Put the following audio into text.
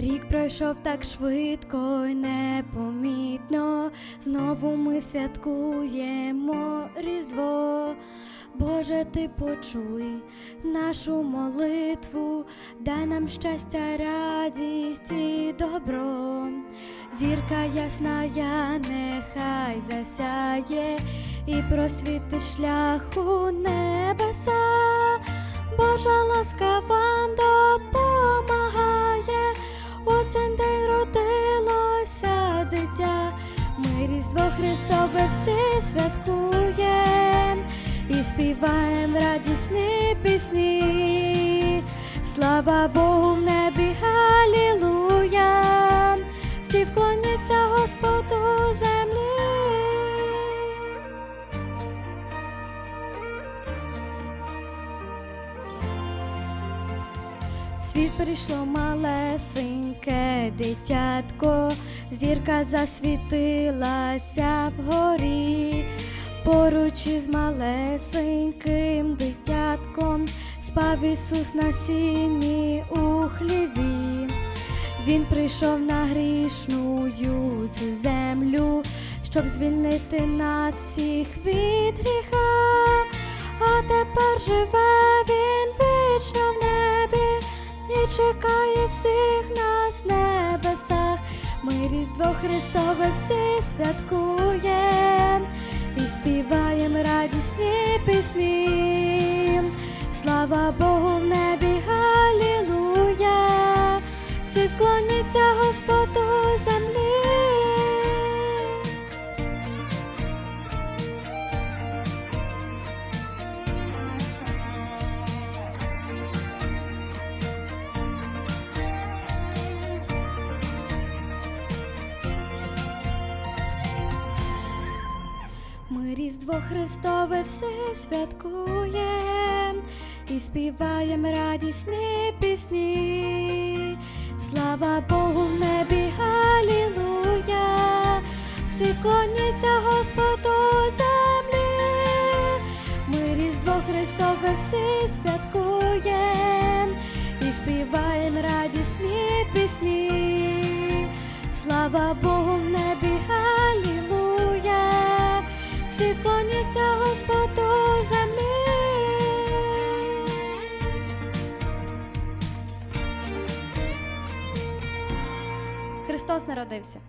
Рік пройшов так швидко й непомітно. Знову ми святкуємо Різдво. Боже, ти почуй нашу молитву, дай нам щастя, радість і добро. Зірка ясна, я нехай засяє і просвіти шлях у небеса. Божа ласка вам Христове всі святкуєм і співаєм радісні пісні. Слава Богу світ прийшло малесеньке дитятко, зірка засвітилася вгорі, поруч із малесеньким дитятком спав Ісус на сіні у хліві. Він прийшов на грішну цю землю, щоб звільнити нас всіх від гріха, а тепер живе чекає всіх нас в небесах. Ми Різдво Христове всі святкуєм і співаєм радісні пісні. Слава Богу в небі, Галілуя! Всі вклоняться Господу Різдво Христове все святкуєм і співаєм радісні пісні. Слава Богу в небі, Галілуя! Всі вклоняться Господу землі. Ми Різдво Христове всі святкуєм і співаєм радісні пісні. Слава Богу Христос народився.